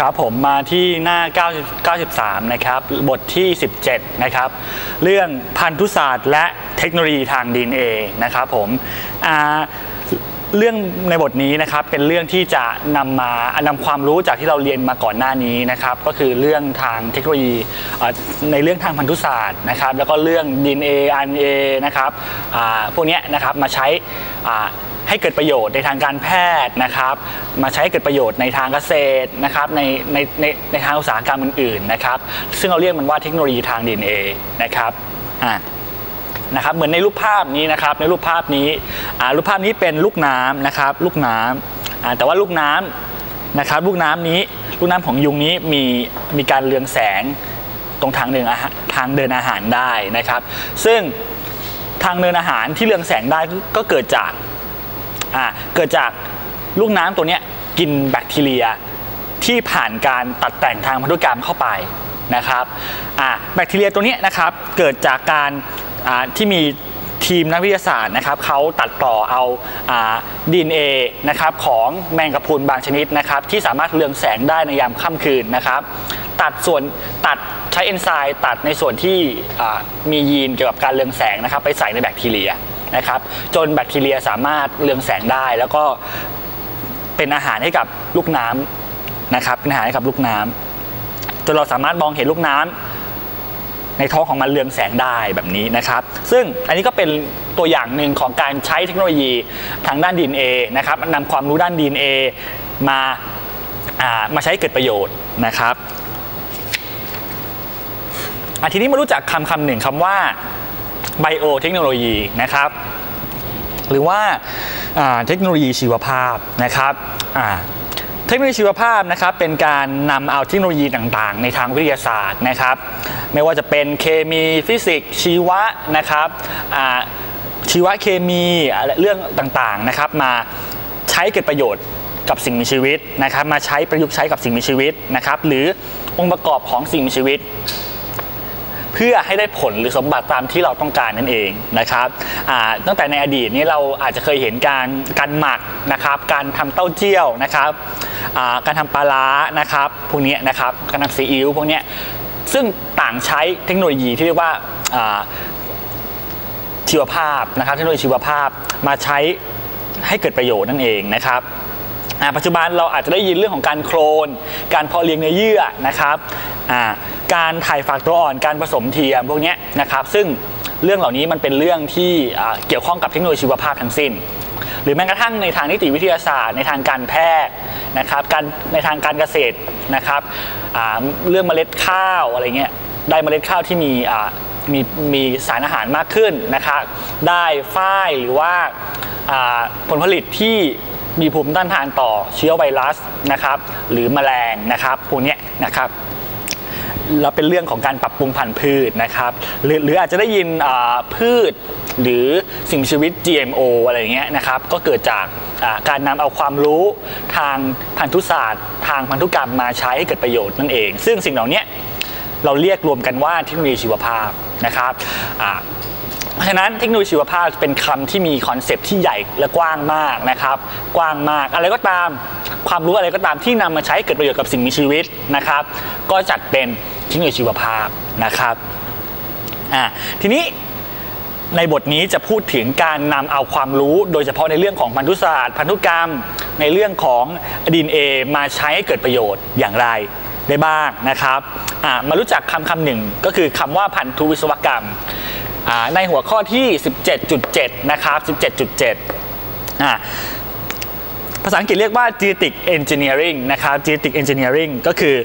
ครับผมมาที่หน้า 90 93 นะครับ บทที่ 17 นะครับ เรื่องพันธุศาสตร์และเทคโนโลยีทาง DNA นะครับผมเรื่องในบทนี้นะครับเป็นเรื่องที่จะนำมานำความรู้จากที่เราเรียนมาก่อนหน้านี้นะครับ ก็คือเรื่องทางเทคโนโลยีในเรื่องทางพันธุศาสตร์นะครับ แล้วก็เรื่อง DNA RNA นะครับพวกนี้นะครับมาใช้ ให้เกิดประโยชน์ในทางการแพทย์นะครับ มาใช้ให้เกิดประโยชน์ในทางเกษตรนะครับในในในในทางอุตสาหกรรมอื่นๆนะครับ ซึ่งเราเรียกมันว่าเทคโนโลยีทาง DNA นะครับอ่านะครับเหมือนในรูปภาพนี้นะครับในรูปภาพนี้อ่ารูปภาพนี้เป็นลูกน้ำนะครับลูกน้ำอ่าแต่ว่าลูกน้ำนะครับลูกน้ำนี้ลูกน้ำของยุงนี้มีมีการเรืองแสงตรงทางเดินอาหารทางเดินอาหารได้นะครับ ซึ่งทางเดินอาหารที่เรืองแสงได้ก็เกิดจาก อ่าเกิดจากลูกน้ำตัวเนี้ยกินแบคทีเรียที่ผ่านการตัดแต่งทางพันธุกรรมเข้าไปนะครับอ่าแบคทีเรียตัวเนี้ยนะครับเกิดจากการอ่าที่มีทีมนักวิทยาศาสตร์นะครับเขาตัดต่อเอาดีเอ็นเอนะครับของแมงกะพรุนบางชนิดนะครับที่สามารถเรืองแสงได้ในยามค่ำคืนนะครับตัดส่วนตัดใช้เอนไซม์ตัดในส่วนที่มียีนเกี่ยวกับการเรืองแสงนะครับไปใส่ในแบคทีเรีย นะครับ จนแบคทีเรียสามารถเรืองแสงได้ แล้วก็เป็นอาหารให้กับลูกน้ำนะครับ เป็นอาหารให้กับลูกน้ำจนเราสามารถมองเห็นลูกน้ำในท้องของมันเรืองแสงได้แบบนี้นะครับ ซึ่งอันนี้ก็เป็นตัวอย่างหนึ่งของการใช้เทคโนโลยีทางด้าน DNA นะครับนำความรู้ด้าน DNA มาอามาใช้เกิดประโยชน์นะครับอทีนี้มารู้จักคำคำหนึ่งคำว่า ไบโอเทคโนโลยีนะครับหรือว่าเทคโนโลยีชีวภาพนะครับเทคโนโลยีชีวภาพนะครับเป็นการนำเอาเทคโนโลยีต่างๆ ในทางวิทยาศาสตร์นะครับ ไม่ว่าจะเป็นเคมีฟิสิกส์ชีวะนะครับชีวเคมีอะไรเรื่องต่างๆนะครับมาใช้เกิดประโยชน์กับสิ่งมีชีวิตนะครับ มาใช้ประยุกต์ใช้กับสิ่งมีชีวิตนะครับ หรือองค์ประกอบของสิ่งมีชีวิต เพื่อให้ได้ผลหรือสมบัติตามที่เราต้องการนั่นเองนะครับตั้งแต่ในอดีตนี้เราอาจจะเคยเห็นการการหมักนะครับ การทำเต้าเจี้ยวนะครับการทำปลาร้านะครับพวกนี้นะครับการทำซีอิ๊วพวกนี้ซึ่งต่างใช้เทคโนโลยีที่เรียกว่าชีวภาพนะครับเทคโนโลยีชีวภาพมาใช้ให้เกิดประโยชน์นั่นเองนะครับปัจจุบันเราอาจจะได้ยินเรื่องของการโคลน การเพาะเลี้ยงเนื้อเยื่อนะครับ การถ่ายฝากตัวอ่อนการผสมเทียมพวกนี้นะครับซึ่งเรื่องเหล่านี้มันเป็นเรื่องที่เกี่ยวข้องกับเทคโนโลยีชีวภาพทั้งสิ้น หรือแม้กระทั่งในทางนิติวิทยาศาสตร์ ในทางการแพทย์นะครับการในทางการเกษตรนะครับเรื่องเมล็ดข้าวอะไรเงี้ยได้เมล็ดข้าวที่มีมีมีสารอาหารมากขึ้นนะครับได้ฝ้ายหรือว่าผลผลิตที่มีภูมิต้านทานต่อเชื้อไวรัสนะครับหรือแมลงนะครับพวกนี้นะครับ แล้วเป็นเรื่องของการปรับปรุงพันธุ์พืชนะครับหรือหรืออาจจะได้ยินพืชหรือสิ่งมีชีวิต GMO อะไรเงี้ยนะครับก็เกิดจากการนำเอาความรู้ทางพันธุศาสตร์ ทางพันธุกรรมมาใช้ให้เกิดประโยชน์นั่นเอง ซึ่งสิ่งเหล่านี้เราเรียกรวมกันว่าเทคโนโลยีชีวภาพนะครับเพราะฉะนั้นเทคโนโลยีชีวภาพเป็นคำที่มีคอนเซปต์ที่ใหญ่และกว้างมากนะครับ กว้างมากอะไรก็ตาม ความรู้อะไรก็ตามที่นำมาใช้ให้เกิดประโยชน์กับสิ่งมีชีวิตนะครับ ก็จัดเป็น เทคโนโลยีชีวภาพนะครับอ่าทีนี้ในบทนี้จะพูดถึงการนำเอาความรู้ โดยเฉพาะในเรื่องของพันธุศาสตร์ พันธุกรรม ในเรื่องของดีเอมาใช้ให้เกิดประโยชน์อย่างไรได้บ้างนะครับอ่ามารู้จักคำคำหนึ่งก็คือคำว่าพันธุวิศวกรรมอ่าในหัวข้อที่ 17.7 นะครับ 17.7อ่าภาษาอังกฤษเรียกว่า genetic engineering นะครับ genetic engineering ก็คือ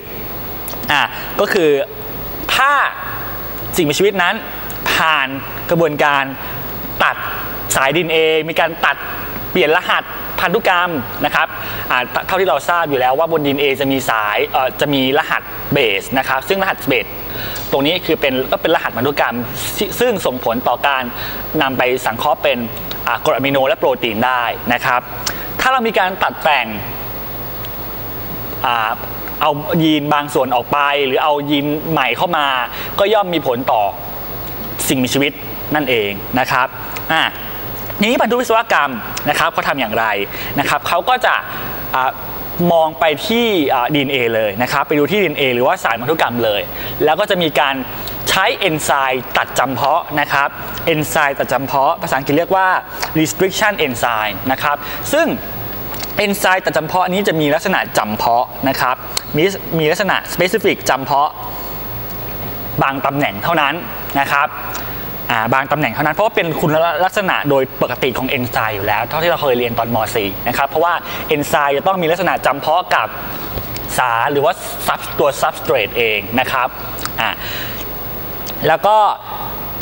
อ่าก็คือถ้าสิ่งมีชีวิตนั้น ผ่านกระบวนการตัดสายดินเอมีการตัดเปลี่ยนรหัสพันธุกรรมนะครับเท่าที่เราทราบอยู่แล้วว่าบนดินเอจะมีสายจะมีรหัสเบสนะครับ ซึ่งรหัสเบสตรงนี้คือเป็นก็เป็นรหัสพันธุกรรม ซึ่งส่งผลต่อการนำไปสังเคราะห์เป็นกรดอะมิโนและโปรตีนได้นะครับ ถ้าเรามีการตัดแต่ง เอายีนบางส่วนออกไป หรือเอายีนใหม่เข้ามา ก็ย่อมมีผลต่อสิ่งมีชีวิตนั่นเองนะครับอ่าทีนี้พันธุวิศวกรรมนะครับเขาทำอย่างไรนะครับเขาก็จะอ่ามองไปที่ดีเอเลยนะครับไปดูที่ DNA หรือว่าสารพันธุกรรมเลย แล้วก็จะมีการใช้เอนไซม์ตัดจำเพาะนะครับเอนไซม์ตัดจำเพาะภาษาอังกฤษเรียกว่า restriction enzyme นะครับซึ่งเอนไซม์ตัดจำเพาะอันนี้จะมีลักษณะจำเพาะนะครับ มีมีลักษณะ specific จำเพาะบางตำแหน่งเท่านั้นนะครับบางตำแหน่งเท่านั้นเพราะว่าเป็นคุณลักษณะโดยปกติของเอนไซม์อยู่แล้ว เท่าที่เราเคยเรียนตอนม .4 นะครับเพราะว่าเอนไซม์จะต้องมีลักษณะจำเพาะกับสารหรือว่าตัว substrate เองนะครับแล้วก็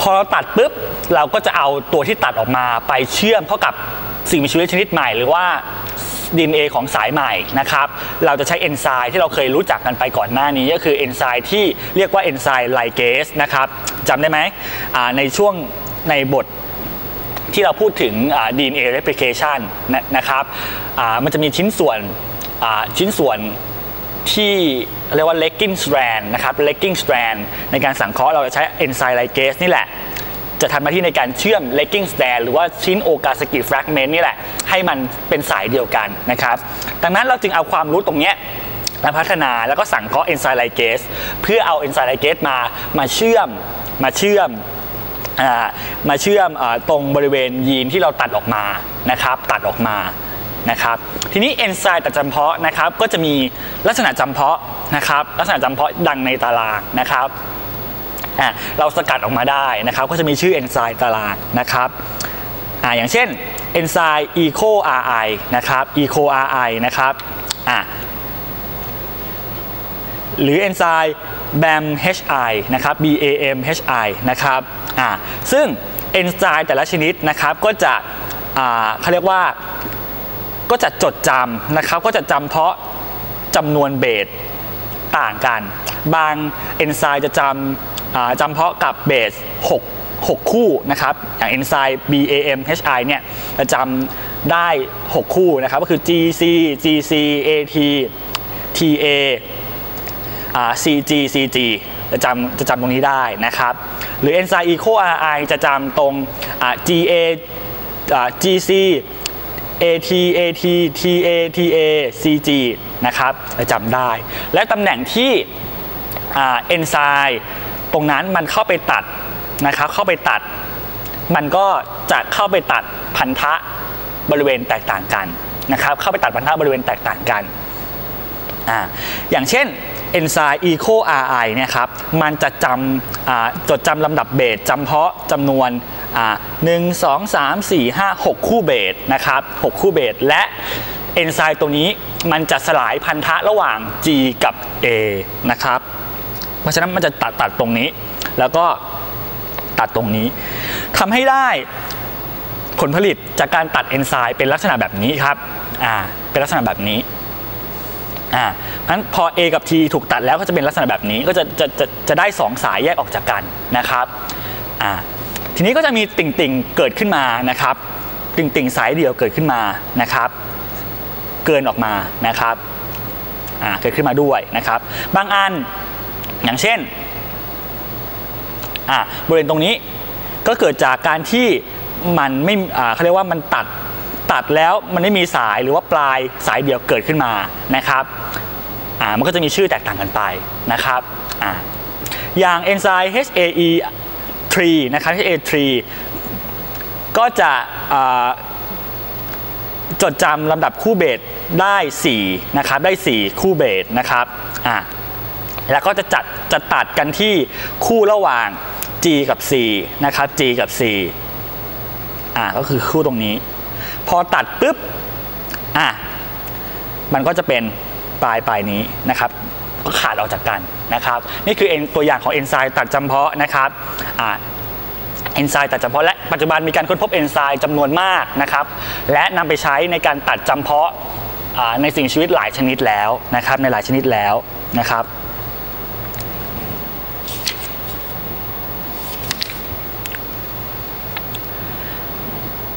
พอเราตัดปุ๊บเราก็จะเอาตัวที่ตัดออกมาไปเชื่อมเข้ากับสิ่งมีชีวิตชนิดใหม่ หรือว่า DNA ของสายใหม่นะครับ เราจะใช้เอนไซม์ที่เราเคยรู้จักกันไปก่อนหน้านี้ก็คือเอนไซม์ที่เรียกว่าเอนไซม์ไลเกสนะครับจำได้ไหมในช่วงในบทที่เราพูดถึง DNA replication นะครับมันจะมีชิ้นส่วนชิ้นส่วนที่เรียกว่า legging strand นะครับ legging strand ในการสังเคราะห์เราจะใช้เอนไซม์ไลเกสนี่แหละ จะทำหน้าที่ในการเชื่อม legging stand หรือว่าชิ้นโอกาสกิ fragment นี่แหละ ให้มันเป็นสายเดียวกันนะครับ ดังนั้นเราจึงเอาความรู้ตรงนี้มาพัฒนาแล้วก็สั่งเคาะเอนไซม์ไลเกสเพื่อเอาเอนไซม์ไลเกสมามาเชื่อมมาเชื่อมมาเชื่อมตรงบริเวณยีนที่เราตัดออกมานะครับ ตัดออกมานะครับ ทีนี้เอนไซม์ตัดจำเพาะนะครับ ก็จะมีลักษณะจำเพาะนะครับ ลักษณะจำเพาะดังในตารางนะครับ เราสกัดออกมาได้นะครับ ก็จะมีชื่อเอนไซม์ตารางนะครับออย่างเช่นเอนไซม์ eco ri นะครับ eco ri นะครับอ่าหรือเอนไซม์ bam hi นะครับ bam hi นะครับอ่าซึ่งเอนไซม์แต่ละชนิดนะครับก็จะอ่าเขาเรียกว่าก็จะจดจำนะครับ ก็จะจำเพาะจำนวนเบสต่างกัน บางเอนไซม์จะจำ จำเพาะกับเบส 6 6 คู่นะครับอย่างเอนไซม์ BAMHI เนี่ยจะจำได้ 6 คู่นะครับก็คือ GC GC AT TA CG CG จะจำจะจำตรงนี้ได้นะครับ หรือเอนไซม์ ECO RI จะจำตรง GA GC AT AT TA TA CG นะครับจะจำได้ และตำแหน่งที่เอนไซม์ ตรงนั้นมันเข้าไปตัดนะครับเข้าไปตัด มันก็จะเข้าไปตัดพันธะบริเวณแตกต่างกันนะครับเข้าไปตัดพันธะบริเวณแตกต่างกันอ่าอย่างเช่นเอนไซม์ eco ri เนี่ยครับมันจะจำจดจำลำดับเบสจำเพาะจำนวนหนึ่งสองสามสี่ห้าหกคู่เบสนะครับหกคู่เบสและเอนไซม์ตัวนี้มันจะสลายพันธะระหว่าง G กับ A นะครับ เพราะฉะนั้นมันจะตัดตัดตรงนี้ แล้วก็ตัดตรงนี้ทำให้ได้ผลผลิตจากการตัดเอนไซม์เป็นลักษณะแบบนี้ครับอ่าเป็นลักษณะแบบนี้อ่างั้นพอ A กับ T ถูกตัดแล้วก็จะเป็นลักษณะแบบนี้ก็จะจะจะจะได้ 2 สายแยกออกจากกันนะครับอ่าทีนี้ก็จะมีติ่งติ่งเกิดขึ้นมานะครับ ติ่งติ่งสายเดียวเกิดขึ้นมานะครับ เกินออกมานะครับอ่าเกิดขึ้นมาด้วยนะครับ บางอัน อย่างเช่นบริเวณตรงนี้ก็เกิดจากการที่มันไม่เขาเรียกว่ามันตัดตัดแล้วมันไม่มีสายหรือว่าปลายสายเดียวเกิดขึ้นมานะครับมันก็จะมีชื่อแตกต่างกันไปนะครับออย่างเอนไซม์ HAE 3นะครับ HAE 3ก็จะจดจำลำดับคู่เบสได้ 4 นะครับ ได้ 4 คู่เบสนะครับอ่า แล้วก็จะจัดจะตัดกันที่คู่ระหว่าง G กับ C นะครับ G กับ C อ่าก็คือคู่ตรงนี้ พอตัดปุ๊บอะมันก็จะเป็นปลายปลายนี้นะครับก็ขาดออกจากกันนะครับ นี่คือตัวอย่างของเอนไซม์ตัดจำเพาะนะครับอ่าเอนไซม์ตัดจำเพาะและปัจจุบันมีการค้นพบเอนไซม์จำนวนมากนะครับ และนำไปใช้ในการตัดจำเพาะในสิ่งชีวิตหลายชนิดแล้วนะครับ ในหลายชนิดแล้วนะครับ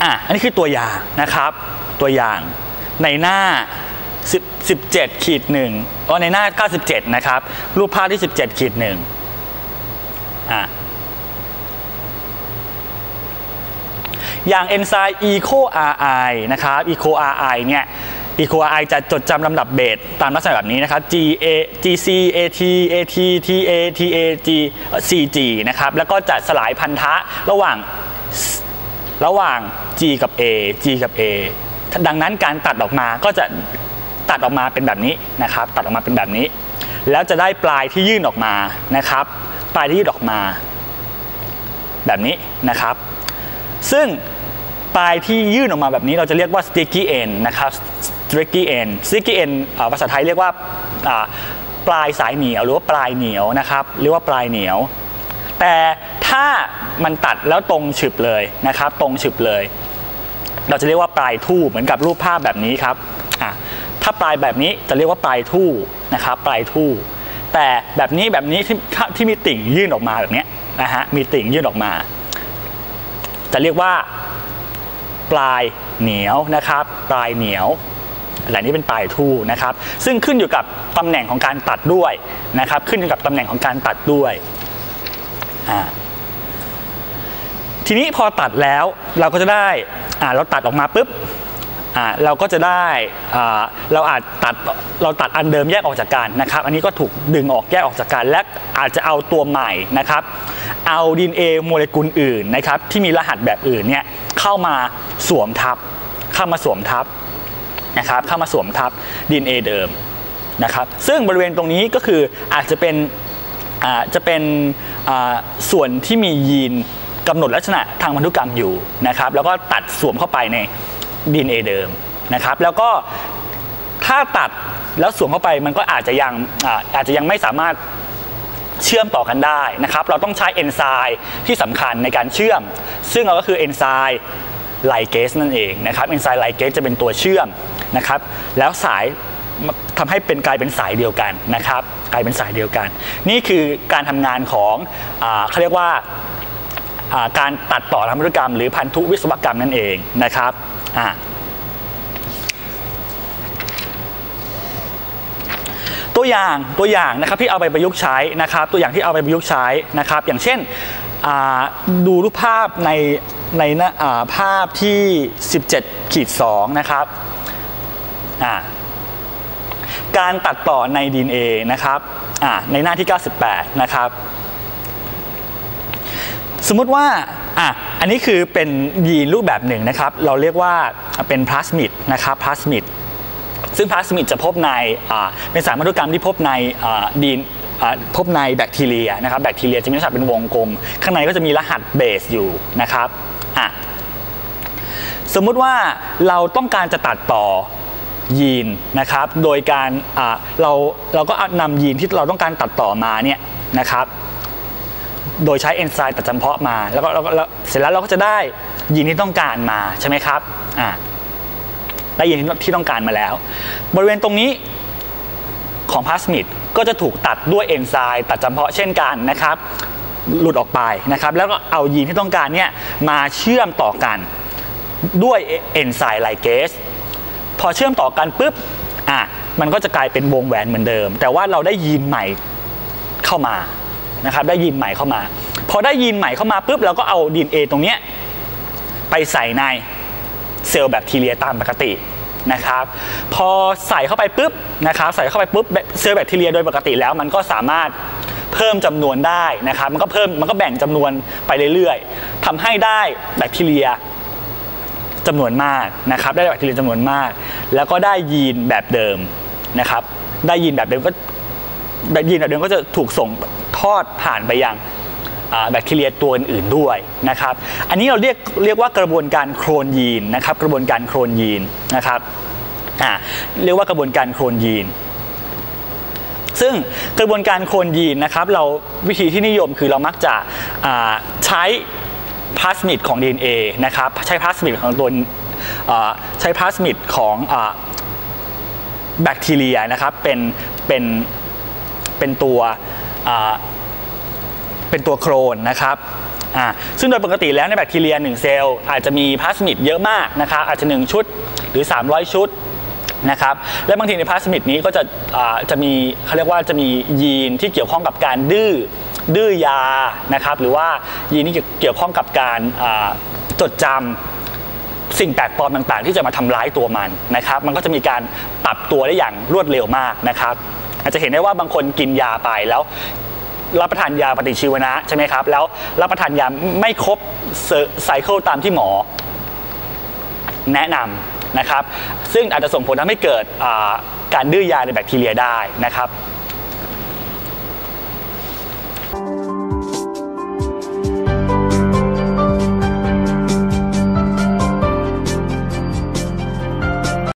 อะอันนี้คือตัวอย่างนะครับ ตัวอย่างในหน้า17ขีดหนึ่งอ๋อในหน้า 97 นะครับ รูปภาพที่ 17ขีดหนึ่งอะอย่างเอนไซม์ ECO RI นะครับ ECO RI เนี่ย e q i จะจดจำลำดับเบสตามลักษณะแบบนี้นะครับ G A G C A T A T T A T A G C G นะครับ แล้วก็จะสลายพันธะระหว่าง ระหว่าง G กับ A G กับ A ดังนั้นการตัดออกมาก็จะตัดออกมาเป็นแบบนี้นะครับ ตัดออกมาเป็นแบบนี้ แล้วจะได้ปลายที่ยื่นออกมานะครับ ปลายที่ยื่นออกมา แบบนี้นะครับ ซึ่งปลายที่ยื่นออกมาแบบนี้เราจะเรียกว่า sticky end นะครับ sticky end sticky end ภาษาไทยเรียกว่าอ่าปลายสายเหนียวหรือว่าปลายเหนียวนะครับเรียกว่าปลายเหนียว แต่ถ้ามันตัดแล้วตรงฉึบเลยนะครับ ตรงฉึบเลย เราจะเรียกว่าปลายทู่เหมือนกับรูปภาพแบบนี้ครับอะถ้าปลายแบบนี้จะเรียกว่าปลายทู่นะครับปลายทู่ แต่แบบนี้แบบนี้ที่ที่มีติ่งยื่นออกมาแบบนี้นะฮะมีติ่งยื่นออกมา จะเรียกว่า ปลายเหนียวนะครับ ปลายเหนียวอะไรนี้เป็นปลายทู่นะครับ ซึ่งขึ้นอยู่กับตำแหน่งของการตัดด้วยนะครับ ขึ้นอยู่กับตำแหน่งของการตัดด้วย ทีนี้พอตัดแล้วเราก็จะได้อ่าเราตัดออกมาปุ๊บอ่าเราก็จะได้อ่าเราอาจตัดเราตัดอันเดิมแยกออกจากกันนะครับ อันนี้ก็ถูกดึงออกแยกออกจากกันและอาจจะเอาตัวใหม่นะครับ เอาดีเอโมเลกุลอื่นนะครับที่มีรหัสแบบอื่นเนี่ยเข้ามาสวมทับ เข้ามาสวมทับนะครับ เข้ามาสวมทับดีเอเดิมนะครับ ซึ่งบริเวณตรงนี้ก็คืออาจจะเป็น จะเป็นส่วนที่มียีนกำหนดลักษณะทางพันธุกรรมอยู่นะครับ แล้วก็ตัดสวมเข้าไปในดีเอเดิมนะครับ แล้วก็ถ้าตัดแล้วสวมเข้าไปมันก็อาจจะยังอาอาจจะยังไม่สามารถเชื่อมต่อกันได้นะครับ เราต้องใช้เอนไซม์ที่สำคัญในการเชื่อม ซึ่งเราก็คือเอนไซม์ไลเกสนั่นเองนะครับ เอนไซม์ไลเกสจะเป็นตัวเชื่อมนะครับ แล้วสาย ทำให้เป็นกลายเป็นสายเดียวกันนะครับ กลายเป็นสายเดียวกัน นี่คือการทำงานของอเขาเรียกว่าการตัดต่อทางพันธุกรรม หรือพันธุวิศวกรรมนั่นเองนะครับตัวอย่างตัวอย่างนะครับที่เอาไปประยุกต์ใช้นะครับ ตัวอย่างที่เอาไปประยุกต์ใช้นะครับ อย่างเช่นดูรูปภาพในในหน้าอ่าภาพที่ 17ขีด2นะครับ การตัดต่อใน DNA นะครับในหน้าที่ 98 นะครับสมมุติว่าอะอันนี้คือเป็นยีนรูปแบบหนึ่งนะครับ เราเรียกว่าเป็นพลาสมิดนะครับพลาสมิดซึ่งพลาสมิดจะพบในเป็นสารพันธุกรรมที่พบในดีนพบในแบคทีเรียนะครับแบคทีเรียจะมีลักษณะเป็นวงกลม ข้างในก็จะมีรหัสเบสอยู่นะครับอะสมมุติว่าเราต้องการจะตัดต่อ ยีนนะครับ โดยการเราเราก็เอานำยีนที่เราต้องการตัดต่อมาเนี่ยนะครับโดยใช้เอนไซม์ตัดจำเพาะมาแล้วก็แล้วก็แล้วเสร็จแล้วเราก็จะได้ยีนที่ต้องการมาใช่ไหมครับอ่าได้ยีนที่ต้องการมาแล้ว บริเวณตรงนี้ของพลาสมิดก็จะถูกตัดด้วยเอนไซม์ตัดจำเพาะเช่นกันนะครับ หลุดออกไปนะครับ แล้วก็เอายีนที่ต้องการเนี่ยมาเชื่อมต่อกันด้วยเอนไซม์ไลเกส พอเชื่อมต่อกันปุ๊บอะมันก็จะกลายเป็นวงแหวนเหมือนเดิม แต่ว่าเราได้ยีนใหม่เข้ามานะครับได้ยีนใหม่เข้ามา พอได้ยีนใหม่เข้ามาปุ๊บเราก็เอาดีเอตรงเนี้ยไปใส่ในเซลล์แบคทีเรียตามปกตินะครับพอใส่เข้าไปปุ๊บนะครับใส่เข้าไปปุ๊บเซลล์แบคทีเรียโดยปกติแล้ว มันก็สามารถเพิ่มจำนวนได้นะครับมันก็เพิ่มมันก็แบ่งจำนวนไปเรื่อยๆทำให้ได้แบคทีเรีย จำนวนมากนะครับ ได้แบคทีเรียจำนวนมาก แล้วก็ได้ยีนแบบเดิมนะครับ ได้ยีนแบบเดิมก็ได้ยีนแบบเดิมก็จะถูกส่งทอดผ่านไปยังแบคทีเรียตัวอื่นๆด้วยนะครับ อันนี้เราเรียกเรียกว่ากระบวนการโครนยีนนะครับ กระบวนการโครนยีนนะครับเรียกว่ากระบวนการโครนยีน ซึ่งกระบวนการโครนยีนนะครับ เราวิธีที่นิยมคือเรามักจะใช้ พลาสมิดของ DNA นะครับใช้พลาสมิดของตัวใช้พลาสมิดของอแบคทีเรียนะครับเป็นเป็นเป็นตัวเป็นตัวโครนนะครับอ่าซึ่งโดยปกติแล้วในแบคทีเรีย1เซลล์อาจจะมีพลาสมิดเยอะมากนะครับอาจจะ 1 ชุดหรือ 300 ชุด นะครับและบางทีในพลาสมิดนี้ก็จะจะมีเขาเรียกว่าจะมียีนที่เกี่ยวข้องกับการดื้อดื้อยานะครับหรือว่ายีนที่เกี่ยวข้องกับการจดจำสิ่งแปลกปลอมต่างๆ ที่จะมาทำร้ายตัวมันนะครับ มันก็จะมีการปรับตัวได้อย่างรวดเร็วมากนะครับ อาจจะเห็นได้ว่าบางคนกินยาไปแล้วรับประทานยาปฏิชีวนะใช่ไหมครับ แล้วรับประทานยาไม่ครบไซเคิลตามที่หมอ แนะนำ นะครับซึ่งอาจจะส่งผลทำให้เกิดการดื้อยาในแบคทีเรียได้นะครับ